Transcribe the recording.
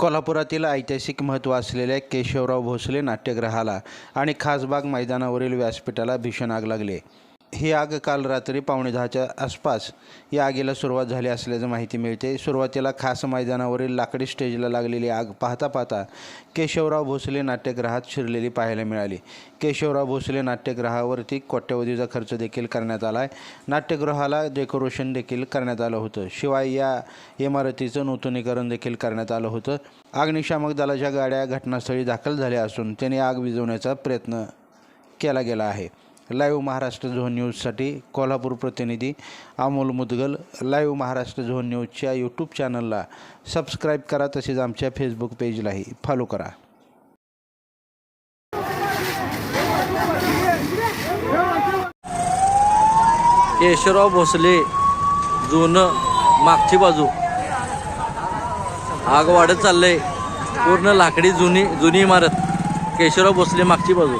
कोल्हापुरातील ऐतिहासिक महत्त्व असलेल्या केशवराव भोसले नाट्यगृहाला आणि खासबाग मैदानावरील व्यासपीठाला भीषण आग लागली. ही आग काल रात्री पावणे दहाच्या आसपास या आगीला सुरुवात झाली असल्याचं माहिती मिळते. सुरुवातीला खास मैदानावरील लाकडी स्टेजला लागलेली आग पाहता पाहता केशवराव भोसले नाट्यगृहात शिरलेली पाहायला मिळाली. केशवराव भोसले नाट्यगृहावरती कोट्यवधीचा खर्च देखील करण्यात आला आहे नाट्यगृहाला डेकोरेशन देखील करण्यात आलं होतं. शिवाय या इमारतीचं नूतनीकरण देखील करण्यात आलं होतं. अग्निशामक दलाच्या गाड्या घटनास्थळी दाखल झाल्या असून त्यांनी आग विझवण्याचा प्रयत्न केला गेला आहे. लाईव्ह महाराष्ट्र झोन न्यूजसाठी कोल्हापूर प्रतिनिधी अमोल मुदगल. लाईव्ह महाराष्ट्र झोन न्यूजच्या यूट्यूब चॅनलला सबस्क्राईब करा तसेच आमच्या फेसबुक पेजलाही फॉलो करा. केशवराव भोसले जुनं मागची बाजू. आग वाढत चाललंय. पूर्ण लाकडी जुनी जुनी इमारत. केशवराव भोसले मागची बाजू.